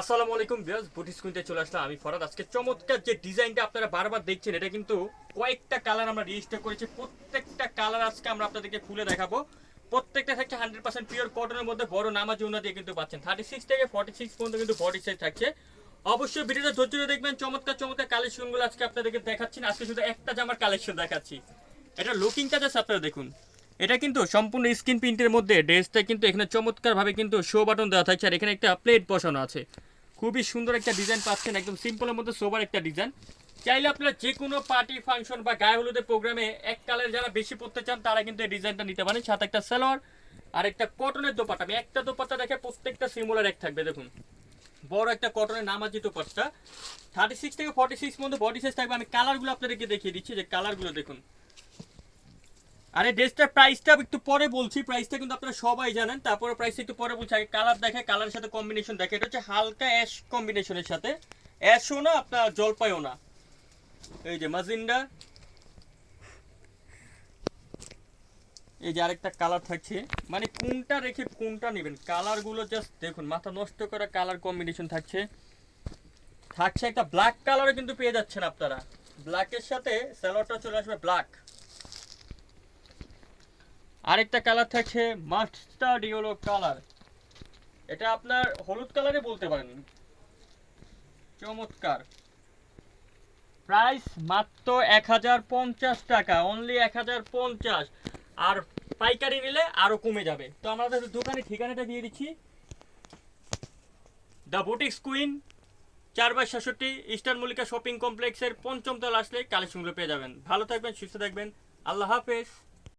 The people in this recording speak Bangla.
আসসালামু আলাইকুম বিয়াস বুটি স্ক্রিনতে চলে আসলাম আমি ফরাদ। আজকে চমৎকার যে ডিজাইনটা আপনারা বারবার দেখছেন, এটা কিন্তু কয়েকটা কালার আমরা রেজিস্টার করেছি। প্রত্যেকটা কালার আজকে আমরা আপনাদেরকে খুলে দেখাবো। প্রত্যেকটা থাকছে হান্ড্রেড পার্সেন্ট পিওর কটনের মধ্যে, বড় নামাজি উন্না দিয়ে কিন্তু পাচ্ছেন। থার্টি সিক্স থেকে ফর্টি সিক্স পর্যন্ত কিন্তু বডি সাইজ থাকছে। অবশ্যই ভিডিওটা ধৈর্য ধরে দেখবেন, চমৎকার চমৎকার কালেকশনগুলো আজকে আপনাদেরকে দেখাচ্ছি। আজকে শুধু একটা জামার কালেকশন দেখাচ্ছি। এটা লুকিংটা জাস্ট আপনারা দেখুন। এটা কিন্তু সম্পূর্ণ স্ক্রিন প্রিন্টের মধ্যে ড্রেসটা কিন্তু এখানে চমৎকারভাবে কিন্তু শো বাটন দেওয়া থাকছে। আর এখানে একটা প্লেট বসানো আছে। খুবই সুন্দর একটা ডিজাইন পাচ্ছেন, একদম সিম্পলের মধ্যে সোবার একটা ডিজাইন চাইলে আপনারা যে কোনো পার্টি ফাংশন বা গায়ে হলুদের প্রোগ্রামে এক কালার যারা বেশি পড়তে চান, তারা কিন্তু এই ডিজাইনটা নিতে পারেন। সাথে একটা সালোয়ার আর একটা কটনের দোপাটা আমি একটা দোপাটা দেখে প্রত্যেকটা সিমুলার এক থাকবে, দেখুন। বড় একটা কটনের নামাজি দোপাট্টা। থার্টি সিক্স থেকে ফর্টি সিক্স মধ্যে বডি সাইজ থাকবে। আমি কালারগুলো আপনাদেরকে দেখিয়ে দিচ্ছি, যে কালারগুলো দেখুন। আরে ড্রেসটার প্রাইসটা একটু পরে বলছি। প্রাইসটা কিন্তু আপনারা সবাই জানেন। তারপরে প্রাইসটা একটু পরে বলছি। আগে কালার দেখে কালারের সাথে কম্বিনেশন দেখে। এটা হচ্ছে হালকা অ্যাশ কম্বিনেশনের সাথে। অ্যাশও না, আপনার জলপাইও না। এই যে মাজিন্ডা। এই যে আরেকটা কালার থাকছে। মানে কোনটা রেখে কোনটা নেবেন? কালারগুলো জাস্ট দেখুন, মাথা নষ্ট করা কালার কম্বিনেশন থাকছে। থাকছে একটা ব্ল্যাক কালারও কিন্তু পেয়ে যাচ্ছেন আপনারা। ব্ল্যাকের সাথে স্যালোয়ারটা চলে আসবে ব্ল্যাক আরেকটা কালার থাকছে মাস্টার্ড ইয়েলো কালার এটা আপনার হলুদ কালারে বলতে পারেন। চমৎকার। প্রাইস মাত্র এক হাজার পঞ্চাশ টাকা অনলি এক হাজার পঞ্চাশ। আর পাইকারি নিলে আরও কমে যাবে। তো আমাদের দোকানে ঠিকানাটা দিয়ে দিচ্ছি। দ্য বুটিক্স কুইন চার বাই সাতষট্টি ইস্টার্ন মল্লিকা শপিং কমপ্লেক্সের পঞ্চম তলা আসলে কালেকশনগুলো পেয়ে যাবেন। ভালো থাকবেন, সুস্থ থাকবেন। আল্লাহ হাফেজ।